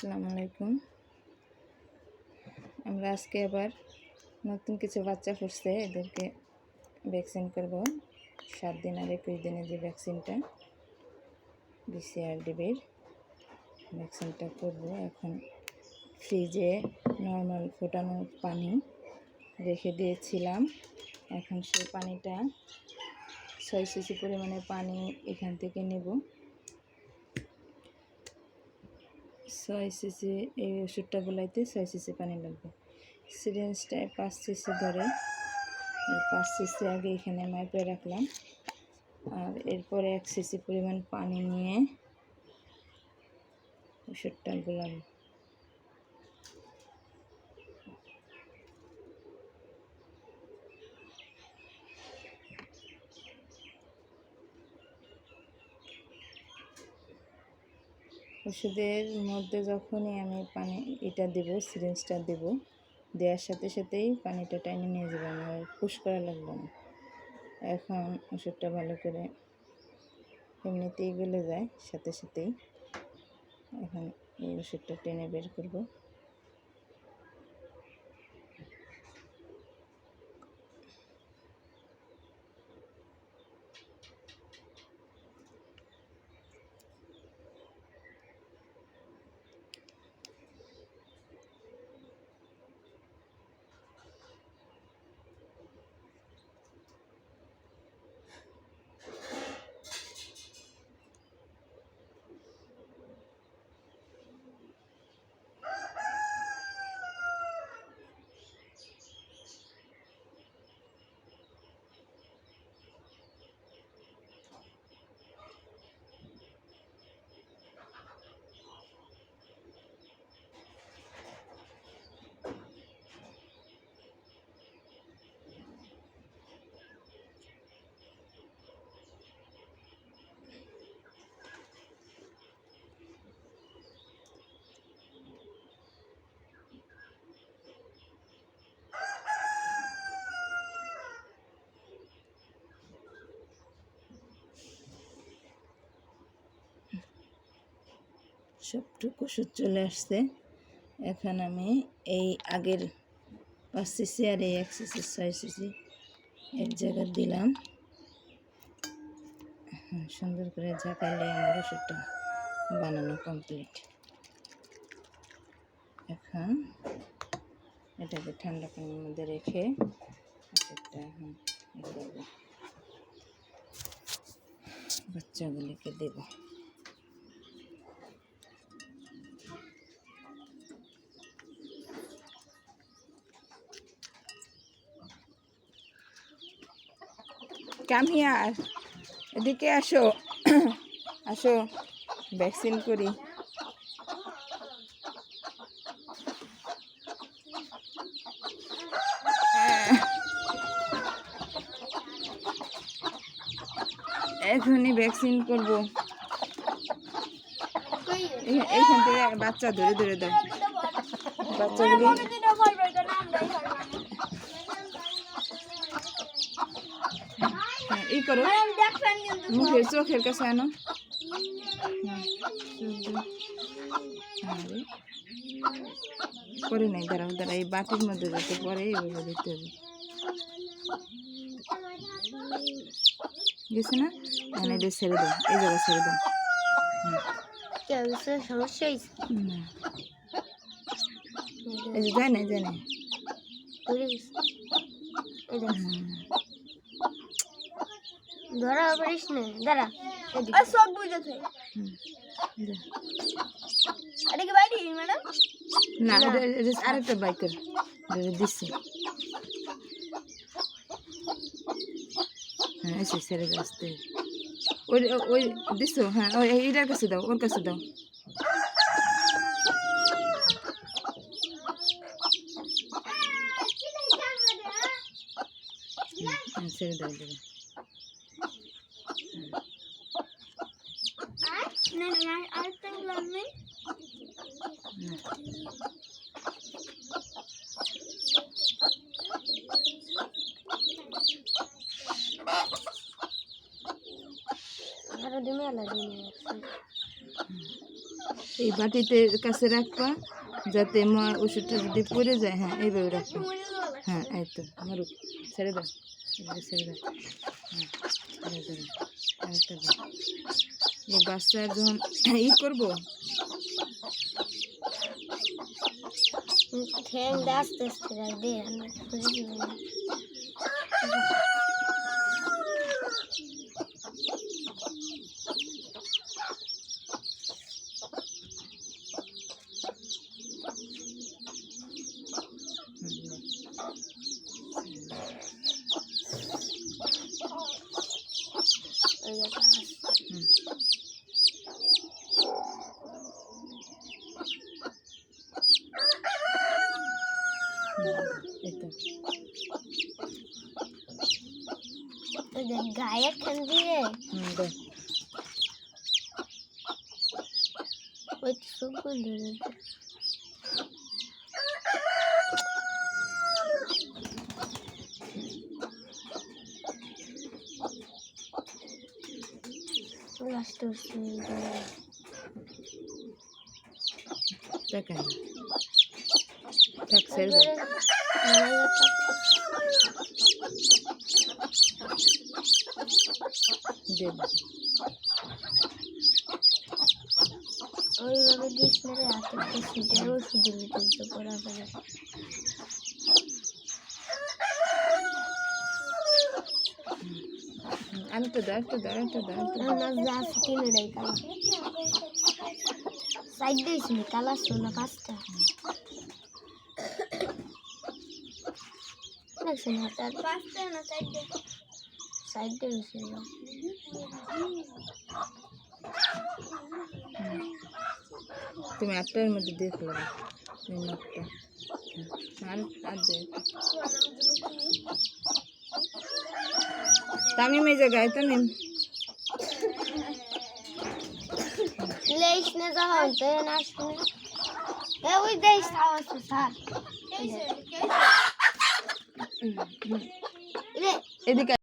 আসসালামু আলাইকুম। আমরা আজকে আবার নতুন কিছু বাচ্চা ফুটছে এদেরকে ভ্যাকসিন করব। সাত দিন আর একুশ দিনে যে ভ্যাকসিনটা বিসিআরডিবির ভ্যাকসিনটা করব। এখন ফ্রিজে নর্মাল ফোটানো পানি রেখে দিয়েছিলাম। এখন সেই পানিটা ছয় সিসি পরিমাণে পানি এখান থেকে নেব। ছয় সিসি এই ওষুধটা গুলাইতে ছয় সিসি পানি লাগবে সিরিঞ্জটায় পাঁচ সিসি ধরে পাঁচ সিসি আগে এখানে মাইপে রাখলাম। আর এরপরে এক সিসি পরিমাণ পানি নিয়ে ওষুধটা গুলাম ওষুধের মধ্যে যখনই আমি পানি এটা দেব সিরিঞ্জটা দেব, দেওয়ার সাথে সাথেই পানিটা টাইনে নিয়ে যাব আমার, পুশ করা লাগবে না। এখন ওষুধটা ভালো করে এমনিতেই গলে যায়, সাথে সাথেই এখন এই ওষুধটা টেনে বের করব। সবটুকু ওষুধ চলে আসছে। এখন আমি এই আগের পাঁচ সিসি আর এই এক সিসি, ছয় সিসি এক জায়গায় দিলাম। সুন্দর করে ঝাঁকাইলে আমার ওষুধটা বানানো কমপ্লিট এখন এটাকে ঠান্ডা পানির মধ্যে রেখে ওষুধটা এখন বাচ্চাগুলিকে দেবো। কাম হিয়ার এদিকে আসো। আসো ভ্যাকসিন করি। এখনই ভ্যাকসিন করব। এ- এইখান থেকে বাচ্চা ধরে ধরে দাও। বাচ্চাগুলি হ্যাঁ, ই করো। মুখের চোখের কাছে আনো। পরে নাই দাঁড়াও দাঁড়া এই বাটির মধ্যে যাতে পরে এইভাবে দিতে হবে। গেছে না? মানে এটা ছেড়ে দাও এই জায়গা ছেড়ে দাও। সমস্যা। এই যে যায় না যায় না ঘুরে গেছে এই দেখ, হুম। ধরা পারিস না দাঁড়া। সব বুঝেছে। এটা কি বাইরে ম্যাডাম? না আরেকটা বাইকের দিচ্ছে। হ্যাঁ এসে দে আসতে ওই ওই দিছো? হ্যাঁ ওই এইটার কাছে দাও ওর কাছে দাও। হ্যাঁ ছেড়ে দাও দেবে না না আরেকটা গ্লাস নেই না ধরা দিমে আলা। দিমে এই বাটিতে কাছে রাখবা যাতে মা ওষুধটা যদি পড়ে যায় হ্যাঁ এইভাবে রাখবা। মরে। হ্যাঁ এই তো মারুক ছেড়ে দাও ছেড়ে দাও। হ্যাঁ ছেড়ে দাও আরেকটা দাও। এই বাচ্চার যখন ই করব। ঠ্যাং আস্তে আস্তে রাখ দে আমি খুঁজে দিব না। ওই যে গাছ। হুম। এই তো ওই যে গায়ের খান দিয়ে হুম দাও ওই তো সব বন্ধ হয়ে ওইভাবে দিস না রে হাতে সিটার ওষুধের ভিতর তো পড়া ফেলে আমি তো দাও একটু দাও একটু দাও। আমার যা আছে তিনটাই কালা সাইড দিয়েছি কালা শোনা পাঁচটা পাঁচটা না চারটে? সাইড দিয়েছি তুমি একটার মধ্যে দেখল নখটা আর আর তামিম এই জায়গায় তামিম লেইস না যখন তো না আসবে এ ওই এদিকে